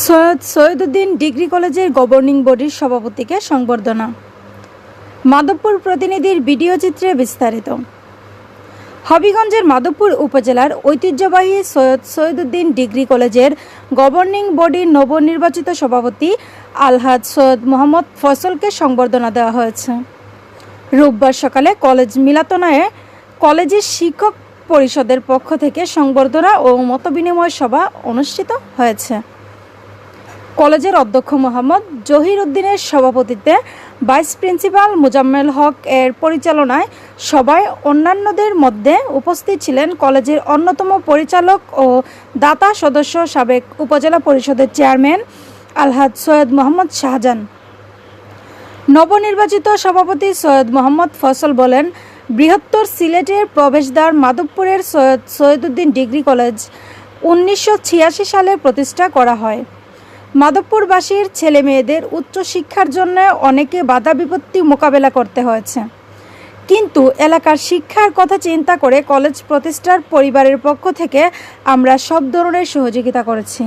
Syed Syeduddin degree কলেজের governing বডির সভাপতিকে সংবর্ধনা। মাধবপুর প্রতিনিধির ভিডিও চিত্রে বিস্তারিত। হবিগঞ্জের মাধবপুর উপজেলার ঐতিহ্যবাহী সৈয়দ সৈয়দুদ্দিন ডিগ্রি কলেজের গভর্নিং বডির নবনির্বাচিত সভাপতি আলহাজ সৈয়দ মোহাম্মদ ফসলকে সংবর্ধনা দেওয়া হয়েছে। রোববার সকালে কলেজ মিলাতনায় কলেজের শিক্ষক পরিষদের পক্ষ থেকে সংবর্ধনা ও মতবিনিময় সভা অনুষ্ঠিত হয়েছে। কলেজের অধ্যক্ষ মোহাম্মদ জহির উদ্দিনের সভাপতিত্বে ভাইস প্রিন্সিপাল মুজাম্মেল হক এর পরিচালনায় সবাই অন্যান্যদের মধ্যে উপস্থিত ছিলেন কলেজের অন্যতম পরিচালক ও দাতা সদস্য সাবেক উপজেলা পরিষদের চেয়ারম্যান আলহাদ সৈয়দ মোহাম্মদ শাহজাহান। নবনির্বাচিত সভাপতি সৈয়দ মোহাম্মদ ফসল বলেন, বৃহত্তর সিলেটের প্রবেশদ্বার মাধবপুরের সৈয়দ সৈয়দুদ্দিন ডিগ্রি কলেজ উনিশশো ছিয়াশি সালে প্রতিষ্ঠা করা হয়। মাধবপুরবাসীর ছেলে মেয়েদের উচ্চশিক্ষার জন্য অনেকে বাধা বিপত্তি মোকাবেলা করতে হয়েছে। কিন্তু এলাকার শিক্ষার কথা চিন্তা করে কলেজ প্রতিষ্ঠার পরিবারের পক্ষ থেকে আমরা সব ধরনের সহযোগিতা করেছি।